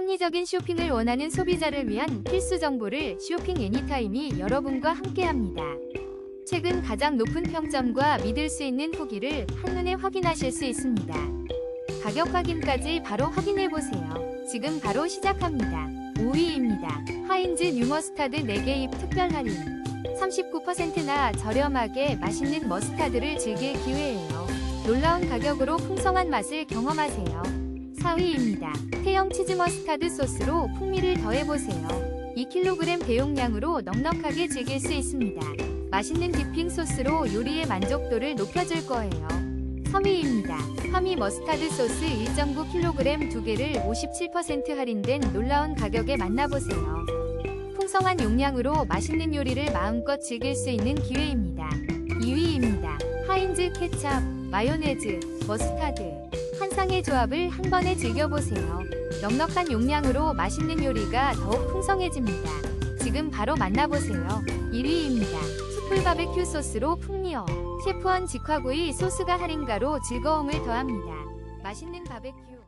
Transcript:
합리적인 쇼핑을 원하는 소비자를 위한 필수 정보를 쇼핑 애니타임이 여러분과 함께합니다. 최근 가장 높은 평점과 믿을 수 있는 후기를 한눈에 확인하실 수 있습니다. 가격 확인까지 바로 확인해 보세요. 지금 바로 시작합니다. 5위입니다. 하인즈 뉴머스타드 4개 입 특별 할인. 39%나 저렴하게 맛있는 머스타드를 즐길 기회예요. 놀라운 가격으로 풍성한 맛을 경험하세요. 4위입니다. 태형 치즈 머스타드 소스로 풍미를 더해보세요. 2kg 대용량으로 넉넉하게 즐길 수 있습니다. 맛있는 디핑 소스로 요리의 만족도를 높여줄 거예요. 3위입니다. 화미 머스타드 소스 1.9kg 2개를 57% 할인된 놀라운 가격에 만나보세요. 풍성한 용량으로 맛있는 요리를 마음껏 즐길 수 있는 기회입니다. 2위입니다. 하인즈 케찹, 마요네즈, 머스타드. 한 쌍의 조합을 한 번에 즐겨보세요. 넉넉한 용량으로 맛있는 요리가 더욱 풍성해집니다. 지금 바로 만나보세요. 1위입니다. 숯불 바베큐 소스로 풍미어. 셰프원 직화구이 소스가 할인가로 즐거움을 더합니다. 맛있는 바베큐.